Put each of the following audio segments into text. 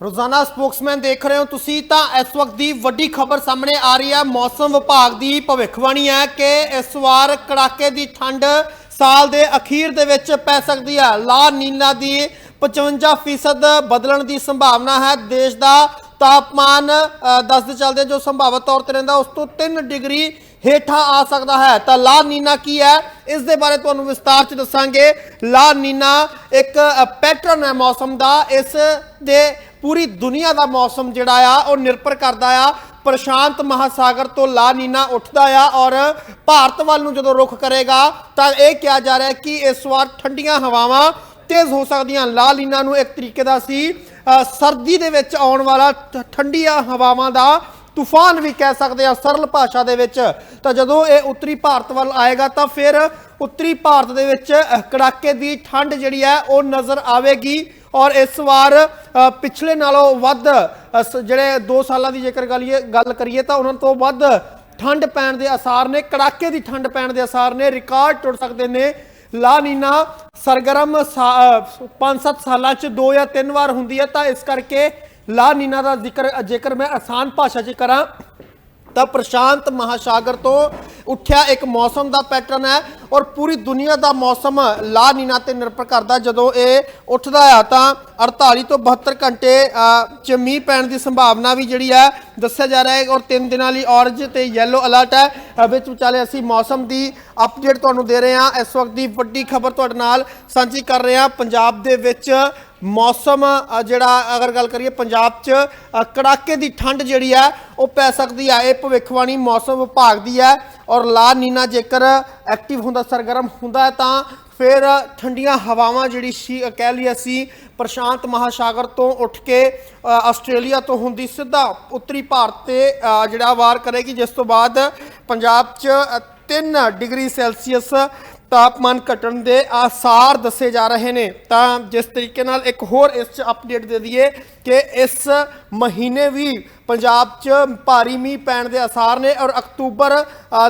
ਰੋਜ਼ਾਨਾ ਸਪੋਕਸਮੈਨ ਦੇਖ ਰਹੇ ਹੋ ਤੁਸੀਂ ਤਾਂ ਇਸ ਵਕਤ ਦੀ ਵੱਡੀ ਖਬਰ ਸਾਹਮਣੇ ਆ ਰਹੀ ਹੈ। ਮੌਸਮ ਵਿਭਾਗ ਦੀ ਭਵਿੱਖਬਾਣੀ ਹੈ ਕਿ ਇਸ ਵਾਰ ਕੜਾਕੇ ਦੀ ਠੰਡ ਸਾਲ ਦੇ ਅਖੀਰ ਦੇ ਵਿੱਚ ਪੈ ਸਕਦੀ ਹੈ। ਲਾ ਨੀਨਾ ਦੀ 55% ਬਦਲਣ ਦੀ ਸੰਭਾਵਨਾ ਹੈ। ਦੇਸ਼ ਦਾ ਤਾਪਮਾਨ ਅ, ਦੱਸਦੇ ਚੱਲਦੇ ਜੋ ਸੰਭਾਵਤ ਤੌਰ ਤੇ ਰਹਿੰਦਾ ਉਸ ਤੋਂ 3 ਡਿਗਰੀ ਹੇਠਾਂ ਆ ਸਕਦਾ ਹੈ। ਤਾਂ ਲਾ ਨੀਨਾ ਕੀ ਹੈ? ਇਸ ਦੇ ਬਾਰੇ ਤੁਹਾਨੂੰ ਵਿਸਤਾਰ ਚ ਦੱਸਾਂਗੇ। ਲਾ ਨੀਨਾ ਇੱਕ ਪੈਟਰਨ ਹੈ ਮੌਸਮ ਦਾ। ਇਸ ਦੇ ਪੂਰੀ ਦੁਨੀਆ ਦਾ ਮੌਸਮ ਜਿਹੜਾ ਆ, ਉਹ ਨਿਰਭਰ ਕਰਦਾ ਆ। ਪ੍ਰਸ਼ਾਂਤ ਮਹਾਸਾਗਰ ਤੋਂ ਲਾ ਨੀਨਾ ਉੱਠਦਾ ਆ ਔਰ ਭਾਰਤ ਵੱਲ ਨੂੰ ਜਦੋਂ ਰੁਖ ਕਰੇਗਾ, ਤਾਂ ਇਹ ਕਿਹਾ ਜਾ ਰਿਹਾ ਹੈ ਕਿ ਇਸ ਵਾਰ ਠੰਡੀਆਂ ਹਵਾਵਾਂ ਤੇਜ਼ ਹੋ ਸਕਦੀਆਂ। ਲਾ ਲੀਨਾ ਨੂੰ ਇੱਕ ਤਰੀਕੇ ਦਾ ਸੀ ਸਰਦੀ ਦੇ ਵਿੱਚ ਆਉਣ ਵਾਲਾ ਠ- ਠੰਡੀਆਂ ਹਵਾਵਾਂ ਦਾ ਤੂਫਾਨ ਵੀ ਕਹਿ ਸਕਦੇ ਆ, ਸਰਲ ਭਾਸ਼ਾ ਦੇ ਵਿੱਚ। ਤਾਂ ਜਦੋਂ ਇਹ ਉੱਤਰੀ ਭਾਰਤ ਵੱਲ ਆਏਗਾ, ਤਾਂ ਫਿਰ ਉੱਤਰੀ ਭਾਰਤ ਦੇ ਵਿੱਚ ਕੜਾਕੇ ਦੀ ਠੰਡ ਜਿਹੜੀ ਹੈ, ਉਹ ਨਜ਼ਰ ਆਵੇਗੀ। ਔਰ ਇਸ ਵਾਰ ਪਿਛਲੇ ਨਾਲੋਂ ਵੱਧ ਸ- ਜਿਹੜੇ 2 ਸਾਲਾਂ ਦੀ ਜੇਕਰ ਗਲੀਏ ਗੱਲ ਕਰੀਏ ਤਾਂ ਉਹਨਾਂ ਤੋਂ ਵੱਧ ਠੰਡ ਪੈਣ ਦੇ ਅਸਾਰ ਨੇ, ਕੜਾਕੇ ਦੀ ਠੰਡ ਪੈਣ ਦੇ ਅਸਾਰ ਨੇ, ਰਿਕਾਰਡ ਟੁੱਟ ਸਕਦੇ ਨੇ। ਲਾ ਨੀਨਾ, ਸਰਗਰਮ 5-7 ਸਾਲਾਂ ਚ ਦੋ ਜਾਂ ਤਿੰਨ ਵਾਰ ਹੁੰਦੀ ਹੈ, ਤਾਂ ਇਸ ਕਰਕੇ ਲਾ ਨੀਨਾ ਦਾ ਜ਼ਿਕਰ, ਜੇਕਰ ਮੈਂ ਆਸਾਨ ਭਾਸ਼ਾ 'ਚ ਕਰਾਂ, ਤਾਂ ਪ੍ਰਸ਼ਾਂਤ ਮਹਾਸਾਗਰ ਤੋਂ ਉੱਠਿਆ ਇੱਕ ਮੌਸਮ ਦਾ ਪੈਟਰਨ ਹੈ ਔਰ ਪੂਰੀ ਦੁਨੀਆ ਦਾ ਮੌਸਮ ਲਾ ਨੀਨਾ ਤੇ ਨਿਰਭਰ ਕਰਦਾ ਜਦੋਂ ਇਹ ਉੱਠਦਾ ਆ ਤਾਂ 48 ਤੋਂ 72 ਘੰਟੇ ਚ ਮੀਂਹ ਪੈਣ ਦੀ ਸੰਭਾਵਨਾ ਵੀ ਜਿਹੜੀ ਹੈ ਦੱਸਿਆ ਜਾ ਰਿਹਾ ਹੈ ਔਰ 3 ਦਿਨਾਂ ਲਈ ਔਰੰਜ ਤੇ ਯੈਲੋ ਅਲਰਟ ਹੈ। ਵਿੱਚ ਵਿਚਾਲੇ ਅਸੀਂ ਮੌਸਮ ਦੀ ਅਪਡੇਟ ਤੁਹਾਨੂੰ ਦੇ ਰਹੇ ਹਾਂ। ਇਸ ਵਕਤ ਦੀ ਵੱਡੀ ਖਬਰ ਤੁਹਾਡੇ ਨਾਲ ਸਾਂਝੀ ਕਰ ਰਹੇ ਹਾਂ। ਪੰਜਾਬ ਦੇ ਵਿੱਚ ਮੌਸਮ ਜਿਹੜਾ ਅਗਰ ਗੱਲ ਕਰੀਏ ਪੰਜਾਬ 'ਚ ਕੜਾਕੇ ਦੀ ਠੰਡ ਜਿਹੜੀ ਹੈ, ਉਹ ਪੈ ਸਕਦੀ ਹੈ। ਇਹ ਭਵਿੱਖਬਾਣੀ ਮੌਸਮ ਵਿਭਾਗ ਦੀ ਹੈ ਔਰ ਲਾ ਨੀਨਾ ਜੇਕਰ ਐਕਟਿਵ ਹੁੰਦਾ, ਸਰਗਰਮ ਹੁੰਦਾ ਤਾਂ ਫਿਰ ਠੰਡੀਆਂ ਹਵਾਵਾਂ ਜਿਹੜੀ ਸੀ ਕਹਿ ਲਈ ਅਸੀਂ, ਪ੍ਰਸ਼ਾਂਤ ਮਹਾਸਾਗਰ ਤੋਂ ਉੱਠ ਕੇ ਆਸਟ੍ਰੇਲੀਆ ਤੋਂ ਹੁੰਦੀ ਸਿੱਧਾ ਉੱਤਰੀ ਭਾਰਤ ਤੇ ਜਿਹੜਾ ਵਾਰ ਕਰੇਗੀ, ਜਿਸ ਤੋਂ ਬਾਅਦ ਪੰਜਾਬ 'ਚ 3 ਡਿਗਰੀ ਸੈਲਸੀਅਸ ਤਾਪਮਾਨ ਘਟਣ ਦੇ ਆਸਾਰ ਦੱਸੇ ਜਾ ਰਹੇ ਨੇ। ਤਾਂ ਜਿਸ ਤਰੀਕੇ ਨਾਲ ਇੱਕ ਹੋਰ ਇਸ ਚ ਅਪਡੇਟ ਦੇ ਦਈਏ ਕਿ ਇਸ ਮਹੀਨੇ ਵੀ ਪੰਜਾਬ 'ਚ ਭਾਰੀ ਮੀਂਹ ਪੈਣ ਦੇ ਆਸਾਰ ਨੇ ਔਰ ਅਕਤੂਬਰ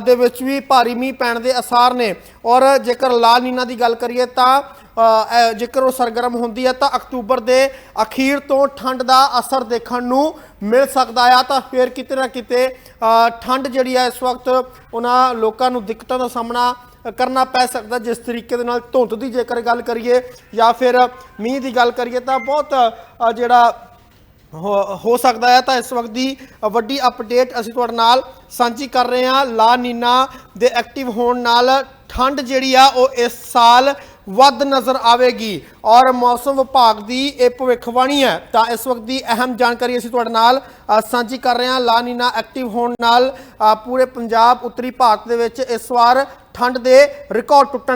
ਦੇ ਵਿੱਚ ਵੀ ਭਾਰੀ ਮੀਂਹ ਪੈਣ ਦੇ ਆਸਾਰ ਨੇ। ਔਰ ਜੇਕਰ ਲਾ ਨੀਨਾ ਦੀ ਗੱਲ ਕਰੀਏ ਤਾਂ ਜੇਕਰ ਉਹ ਸਰਗਰਮ ਹੁੰਦੀ ਹੈ ਤਾਂ ਅਕਤੂਬਰ ਦੇ ਅਖੀਰ ਤੋਂ ਠੰਡ ਦਾ ਅਸਰ ਦੇਖਣ ਨੂੰ ਮਿਲ ਸਕਦਾ ਆ। ਤਾਂ ਫਿਰ ਕਿਤੇ ਨਾ ਕਿਤੇ ਠੰਡ ਜਿਹੜੀ ਹੈ ਇਸ ਵਕਤ ਉਹਨਾਂ ਲੋਕਾਂ ਨੂੰ ਦਿੱਕਤਾਂ ਦਾ ਸਾਹਮਣਾ ਕਰਨਾ ਪੈ ਸਕਦਾ ਜਿਸ ਤਰੀਕੇ ਦੇ ਨਾਲ ਧੁੰਦ ਦੀ ਜੇਕਰ ਗੱਲ ਕਰੀਏ ਜਾਂ ਫਿਰ ਮੀਂਹ ਦੀ ਗੱਲ ਕਰੀਏ ਤਾਂ ਬਹੁਤ ਜਿਹੜਾ ਹੋ ਹੋ ਸਕਦਾ ਹੈ ਤਾਂ ਇਸ ਵਕਤ ਦੀ ਵੱਡੀ ਅਪਡੇਟ ਅਸੀਂ ਤੁਹਾਡੇ ਨਾਲ ਸਾਂਝੀ ਕਰ ਰਹੇ ਹਾਂ। ਲਾ ਨੀਨਾ ਦੇ ਐਕਟਿਵ ਹੋਣ ਨਾਲ ਠੰਡ ਜਿਹੜੀ ਆ ਉਹ ਇਸ ਸਾਲ ਵੱਧ ਨਜ਼ਰ ਆਵੇਗੀ ਔਰ ਮੌਸਮ ਵਿਭਾਗ ਦੀ ਇਹ ਭਵਿੱਖਬਾਣੀ ਹੈ ਤਾਂ ਇਸ ਵਕਤ ਦੀ ਅਹਿਮ ਜਾਣਕਾਰੀ ਅਸੀਂ ਤੁਹਾਡੇ ਨਾਲ ਸਾਂਝੀ ਕਰ ਰਹੇ ਹਾਂ। ਲਾ ਨੀਨਾ ਐਕਟਿਵ ਹੋਣ ਨਾਲ ਪੂਰੇ ਪੰਜਾਬ ਉੱਤਰੀ ਭਾਰਤ ਦੇ ਵਿੱਚ ਇਸ ਵਾਰ ਠੰਡ ਦੇ ਰਿਕਾਰਡ ਟੁੱਟਣ